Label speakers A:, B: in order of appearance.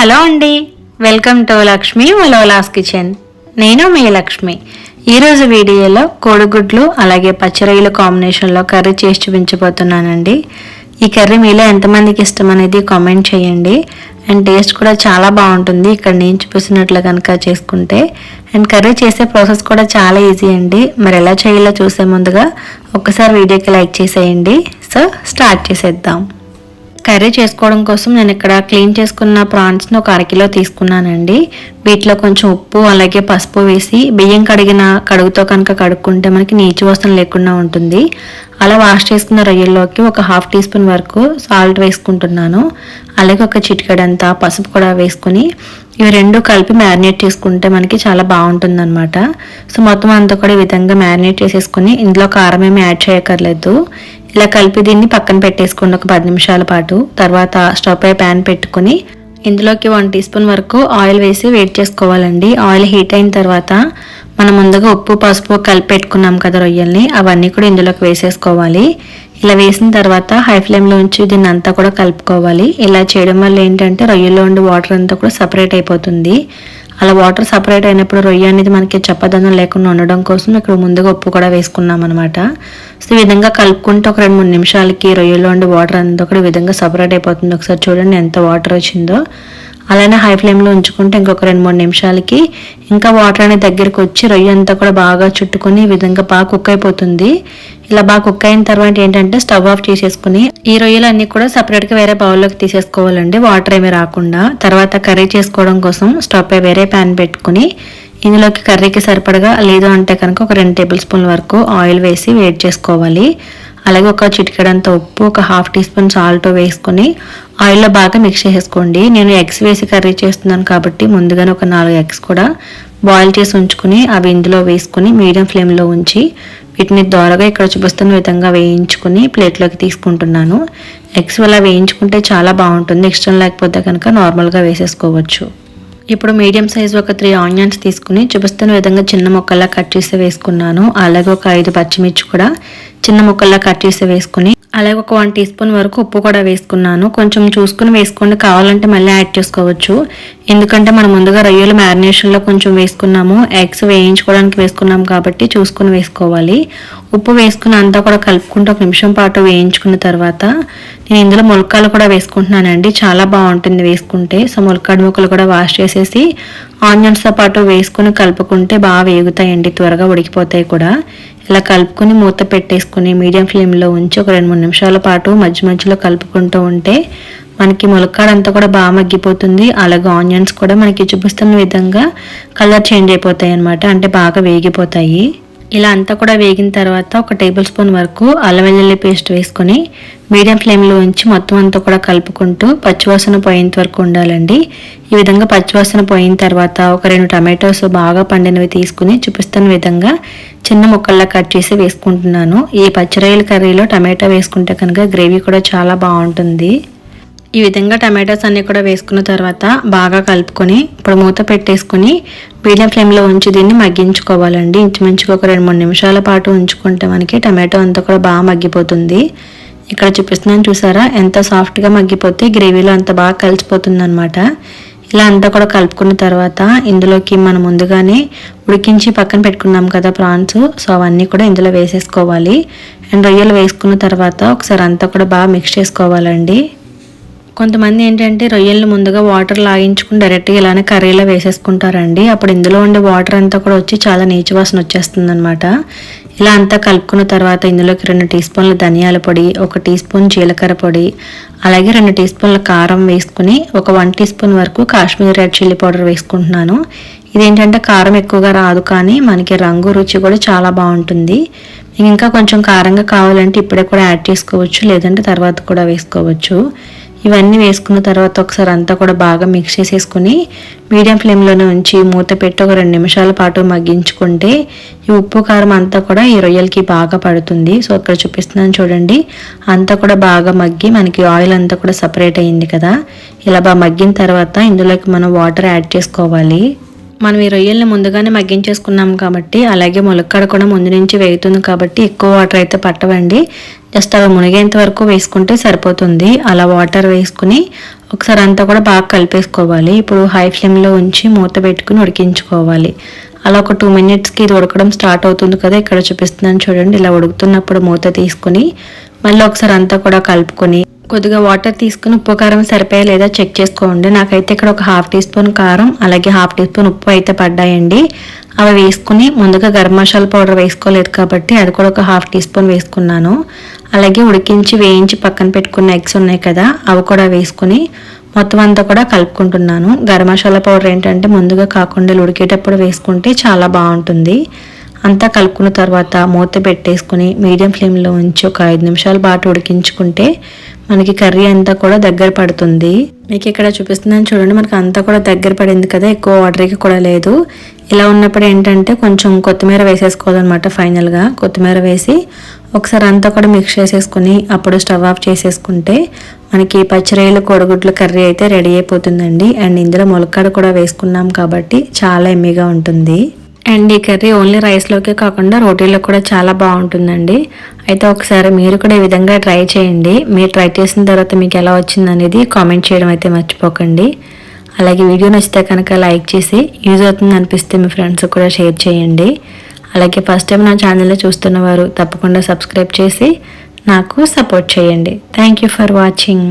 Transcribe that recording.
A: Hello అండి. Welcome to Lakshmi Malola's kitchen. నేను మీ లక్ష్మి. ఈరోజు వీడియోలో కోడిగుడ్లు అలాగే పచ్చిరొయ్యల కాంబినేషన్లో కర్రీ చేసి చూపించబోతున్నానండి. ఈ కర్రీ మీలో ఎంతమందికి ఇష్టం అనేది కామెంట్ చేయండి. అండ్ టేస్ట్ కూడా చాలా బాగుంటుంది. ఇక్కడ నేను చూపిస్తున్నట్లు కనుక చేసుకుంటే. అండ్ కర్రీ చేసే ప్రాసెస్ కూడా చాలా ఈజీ అండి. మరి ఎలా చేయాలో చూసే ముందుగా ఒక్కసారి వీడియోకి లైక్ చేసేయండి. సో స్టార్ట్ చేసేద్దాం. కర్రీ చేసుకోవడం కోసం నేను ఇక్కడ క్లీన్ చేసుకున్న ప్రాన్స్ని ఒక అరకిలో తీసుకున్నానండి. వీటిలో కొంచెం ఉప్పు అలాగే పసుపు వేసి బియ్యం కడిగిన కడుగుతో కనుక కడుక్కుంటే మనకి నీచు వాసన లేకుండా ఉంటుంది. అలా వాష్ చేసుకున్న రొయ్యల్లోకి ఒక హాఫ్ టీ స్పూన్ వరకు సాల్ట్ వేసుకుంటున్నాను. అలాగే ఒక చిటికడంతా పసుపు కూడా వేసుకుని ఇవి రెండు కలిపి మ్యారినేట్ చేసుకుంటే మనకి చాలా బాగుంటుంది అనమాట సో మొత్తం అంతా కూడా ఈ విధంగా మ్యారినేట్ చేసేసుకుని ఇందులో కారం ఏమి యాడ్ చేయక్కర్లేదు. ఇలా కలిపి దీన్ని పక్కన పెట్టేసుకోండి ఒక పది నిమిషాల పాటు. తర్వాత స్టవ్ పై ప్యాన్ పెట్టుకుని ఇందులోకి వన్ టీ స్పూన్ వరకు ఆయిల్ వేసి వేడి చేసుకోవాలండి. ఆయిల్ హీట్ అయిన తర్వాత మనం ముందుగా ఉప్పు పసుపు కలిపి పెట్టుకున్నాం కదా రొయ్యల్ని అవన్నీ కూడా ఇందులోకి వేసేసుకోవాలి. ఇలా వేసిన తర్వాత హై ఫ్లేమ్లో ఉంచి దీన్ని అంతా కూడా కలుపుకోవాలి. ఇలా చేయడం వల్ల ఏంటంటే రొయ్యల్లో ఉండే వాటర్ అంతా కూడా సపరేట్ అయిపోతుంది. అలా వాటర్ సపరేట్ అయినప్పుడు రొయ్య అనేది మనకి చప్పదనం లేకుండా ఉండడం కోసం ఇక్కడ ముందుగా ఉప్పు కూడా వేసుకున్నాం అనమాట సో ఈ విధంగా కలుపుకుంటే ఒక రెండు మూడు నిమిషాలకి రొయ్యలో ఉండే వాటర్ అంతా కూడా విధంగా సపరేట్ అయిపోతుంది. ఒకసారి చూడండి ఎంత వాటర్ వచ్చిందో. అలానే హై ఫ్లేమ్లో ఉంచుకుంటే ఇంకొక రెండు మూడు నిమిషాలకి ఇంకా వాటర్ అనేది దగ్గరికి వచ్చి రొయ్య అంతా కూడా బాగా చుట్టుకొని ఈ విధంగా బాగా కుక్ అయిపోతుంది. ఇలా బాగా కుక్ అయిన తర్వాత ఏంటంటే స్టవ్ ఆఫ్ చేసేసుకుని ఈ రొయ్యలు అన్ని కూడా సపరేట్గా వేరే బౌల్లోకి తీసేసుకోవాలండి. వాటర్ ఏమీ రాకుండా. తర్వాత కర్రీ చేసుకోవడం కోసం స్టవ్ పై వేరే ప్యాన్ పెట్టుకుని ఇందులోకి కర్రీకి సరిపడగా లేదు అంటే కనుక ఒక రెండు టేబుల్ స్పూన్ వరకు ఆయిల్ వేసి వేడి చేసుకోవాలి. అలాగే ఒక చిటికెడంత ఉప్పు ఒక హాఫ్ టీ స్పూన్ సాల్ట్ వేసుకొని ఆయిల్లో బాగా మిక్స్ చేసేసుకోండి. నేను ఎగ్స్ వేసి కర్రీ చేస్తున్నాను కాబట్టి ముందుగానే ఒక నాలుగు ఎగ్స్ కూడా బాయిల్ చేసి ఉంచుకుని అవి ఇందులో వేసుకుని మీడియం ఫ్లేమ్లో ఉంచి వీటిని దోరగా ఇక్కడ చూపిస్తున్న విధంగా వేయించుకుని ప్లేట్లోకి తీసుకుంటున్నాను. ఎగ్స్ వల్ల వేయించుకుంటే చాలా బాగుంటుంది. ఇష్టం లేకపోతే కనుక నార్మల్గా వేసేసుకోవచ్చు. ఇప్పుడు మీడియం సైజు ఒక త్రీ ఆనియన్స్ తీసుకుని చూపిస్తున్న విధంగా చిన్న ముక్కల్లా కట్ చేసి వేసుకున్నాను. అలాగే ఒక ఐదు పచ్చిమిర్చి కూడా చిన్న ముక్కల్లా కట్ చేసి వేసుకుని అలాగే ఒక వన్ టీ స్పూన్ వరకు ఉప్పు కూడా వేసుకున్నాను. కొంచెం చూసుకుని వేసుకోండి. కావాలంటే మళ్ళీ యాడ్ చేసుకోవచ్చు. ఎందుకంటే మనం ముందుగా రొయ్యలు మ్యారినేషన్లో కొంచెం వేసుకున్నాము. ఎగ్స్ వేయించుకోవడానికి వేసుకున్నాం కాబట్టి చూసుకుని వేసుకోవాలి. ఉప్పు వేసుకుని అంతా కూడా కలుపుకుంటూ ఒక నిమిషం పాటు వేయించుకున్న తర్వాత నేను ఇందులో ములక్కాలు కూడా వేసుకుంటున్నానండి. చాలా బాగుంటుంది వేసుకుంటే. సో ములక్కాడు ముక్కలు కూడా వాష్ చేసేసి ఆనియన్స్తో పాటు వేసుకుని కలుపుకుంటే బాగా వేగుతాయండి. త్వరగా ఉడికిపోతాయి కూడా. ఇలా కలుపుకొని మూత పెట్టేసుకుని మీడియం ఫ్లేమ్లో ఉంచి ఒక రెండు మూడు నిమిషాల పాటు మధ్య మధ్యలో కలుపుకుంటూ ఉంటే మనకి ములక్కాడంతా కూడా బాగా మగ్గిపోతుంది. అలాగే ఆనియన్స్ కూడా మనకి చూపిస్తున్న విధంగా కలర్ చేంజ్ అయిపోతాయి అనమాట అంటే బాగా వేగిపోతాయి. ఇలా అంతా కూడా వేగిన తర్వాత ఒక టేబుల్ స్పూన్ వరకు అల్లం వెల్లుల్లి పేస్ట్ వేసుకొని మీడియం ఫ్లేమ్లో ఉంచి మొత్తం అంతా కూడా కలుపుకుంటూ పచ్చివాసన పోయేంత వరకు ఉండాలండి. ఈ విధంగా పచ్చివాసన పోయిన తర్వాత ఒక రెండు టమాటోస్ బాగా పండినవి తీసుకుని చూపిస్తున్న విధంగా చిన్న ముక్కల్లా కట్ చేసి వేసుకుంటున్నాను. ఈ పచ్చిరాయల కర్రీలో టమాటో వేసుకుంటే కనుక గ్రేవీ కూడా చాలా బాగుంటుంది. ఈ విధంగా టమాటాస్ అన్నీ కూడా వేసుకున్న తర్వాత బాగా కలుపుకొని ఇప్పుడు మూత పెట్టేసుకుని మీడియం ఫ్లేమ్లో ఉంచి దీన్ని మగ్గించుకోవాలండి. ఇంచుమించుగా ఒక రెండు మూడు నిమిషాల పాటు ఉంచుకుంటే మనకి టమాటో అంతా కూడా బాగా మగ్గిపోతుంది. ఇక్కడ చూపిస్తున్నాను చూసారా? ఎంత సాఫ్ట్గా మగ్గిపోతే గ్రేవీలో అంత బాగా కలిసిపోతుంది అనమాట ఇలా అంతా కూడా కలుపుకున్న తర్వాత ఇందులోకి మనం ముందుగానే ఉడికించి పక్కన పెట్టుకున్నాం కదా ప్రాన్స్ సో అవన్నీ కూడా ఇందులో వేసేసుకోవాలి. అండ్ రొయ్యలు వేసుకున్న తర్వాత ఒకసారి అంతా కూడా బాగా మిక్స్ చేసుకోవాలండి. కొంతమంది ఏంటంటే రొయ్యలను ముందుగా వాటర్ లాగించుకుని డైరెక్ట్గా ఇలానే కర్రీలో వేసేసుకుంటారండి. అప్పుడు ఇందులో ఉండే వాటర్ అంతా కూడా వచ్చి చాలా నీచు వాసన వచ్చేస్తుంది అనమాట ఇలా అంతా కలుపుకున్న తర్వాత ఇందులోకి రెండు టీ స్పూన్ల ధనియాల పొడి ఒక టీ స్పూన్ జీలకర్ర పొడి అలాగే రెండు టీ స్పూన్ల కారం వేసుకుని ఒక వన్ టీ స్పూన్ వరకు కాశ్మీర్ రెడ్ చిల్లీ పౌడర్ వేసుకుంటున్నాను. ఇదేంటంటే కారం ఎక్కువగా రాదు కానీ మనకి రంగు రుచి కూడా చాలా బాగుంటుంది. ఇంకా కొంచెం కారంగా కావాలంటే ఇప్పుడే కూడా యాడ్ చేసుకోవచ్చు లేదంటే తర్వాత కూడా వేసుకోవచ్చు. ఇవన్నీ వేసుకున్న తర్వాత ఒకసారి అంతా కూడా బాగా మిక్స్ చేసేసుకుని మీడియం ఫ్లేమ్లోనే ఉంచి మూత పెట్టి ఒక రెండు నిమిషాల పాటు మగ్గించుకుంటే ఈ ఉప్పు కారం అంతా కూడా ఈ రొయ్యలకి బాగా పడుతుంది. సో ఇక్కడ చూపిస్తున్నాను చూడండి. అంతా కూడా బాగా మగ్గి మనకి ఆయిల్ అంతా కూడా సపరేట్ అయ్యింది కదా. ఇలా బాగా మగ్గిన తర్వాత ఇందులోకి మనం వాటర్ యాడ్ చేసుకోవాలి. మనం ఈ రొయ్యల్ని ముందుగానే మగ్గించేసుకున్నాం కాబట్టి అలాగే ములక్కడ కూడా ముందు నుంచి వేగుతుంది కాబట్టి ఎక్కువ వాటర్ అయితే పట్టవండి. జస్ట్ అవి మునిగేంత వరకు వేసుకుంటే సరిపోతుంది. అలా వాటర్ వేసుకుని ఒకసారి అంతా కూడా బాగా కలిపేసుకోవాలి. ఇప్పుడు హై ఫ్లేమ్లో ఉంచి మూత పెట్టుకుని ఉడికించుకోవాలి. అలా ఒక టూ మినిట్స్కి ఇది ఉడకడం స్టార్ట్ అవుతుంది కదా ఇక్కడ చూపిస్తున్నాను చూడండి. ఇలా ఉడుకుతున్నప్పుడు మూత తీసుకుని మళ్ళీ ఒకసారి అంతా కూడా కలుపుకొని కొద్దిగా వాటర్ తీసుకుని ఉప్పు కారం సరిపోయా లేదా చెక్ చేసుకోండి. నాకైతే ఇక్కడ ఒక హాఫ్ టీ స్పూన్ కారం అలాగే హాఫ్ టీ స్పూన్ ఉప్పు అయితే పడ్డాయండి. అవి వేసుకుని ముందుగా గరం మసాలా పౌడర్ వేసుకోలేదు కాబట్టి అది కూడా ఒక హాఫ్ టీ స్పూన్ వేసుకున్నాను. అలాగే ఉడికించి వేయించి పక్కన పెట్టుకున్న ఎగ్స్ ఉన్నాయి కదా అవి కూడా వేసుకుని మొత్తం అంతా కూడా కలుపుకుంటున్నాను. గరం మసాలా పౌడర్ ఏంటంటే ముందుగా కాకుండా ఉడికేటప్పుడు వేసుకుంటే చాలా బాగుంటుంది. అంతా కలుపుకున్న తర్వాత మూత పెట్టేసుకుని మీడియం ఫ్లేమ్లో ఉంచి ఒక ఐదు నిమిషాల పాటు ఉడికించుకుంటే మనకి కర్రీ అంతా కూడా దగ్గర పడుతుంది. మీకు ఇక్కడ చూపిస్తున్నాను చూడండి మనకి అంతా కూడా దగ్గర పడింది కదా ఎక్కువ వాటర్కి కూడా లేదు. ఇలా ఉన్నప్పుడు ఏంటంటే కొంచెం కొత్తిమీర వేసేసుకోవాలన్నమాట ఫైనల్గా. కొత్తిమీర వేసి ఒకసారి అంతా కూడా మిక్స్ చేసేసుకుని అప్పుడు స్టవ్ ఆఫ్ చేసేసుకుంటే మనకి పచ్చిరొయ్యలు కోడిగుడ్ల కర్రీ అయితే రెడీ అయిపోతుందండి. అండ్ ఇందులో ములక్కాడ కూడా వేసుకున్నాం కాబట్టి చాలా ఎమ్మిగా ఉంటుంది. అండ్ ఈ కర్రీ ఓన్లీ రైస్లోకే కాకుండా రోటీలో కూడా చాలా బాగుంటుందండి. అయితే ఒకసారి మీరు కూడా ఈ విధంగా ట్రై చేయండి. మీరు ట్రై చేసిన తర్వాత మీకు ఎలా వచ్చింది అనేది కామెంట్ చేయడం అయితే మర్చిపోకండి. అలాగే వీడియో నచ్చితే కనుక లైక్ చేసి యూజ్ అవుతుంది అనిపిస్తే మీ ఫ్రెండ్స్ కూడా షేర్ చేయండి. అలాగే ఫస్ట్ టైం నా ఛానల్లో చూస్తున్న వారు తప్పకుండా సబ్స్క్రైబ్ చేసి నాకు సపోర్ట్ చేయండి. Thank you for watching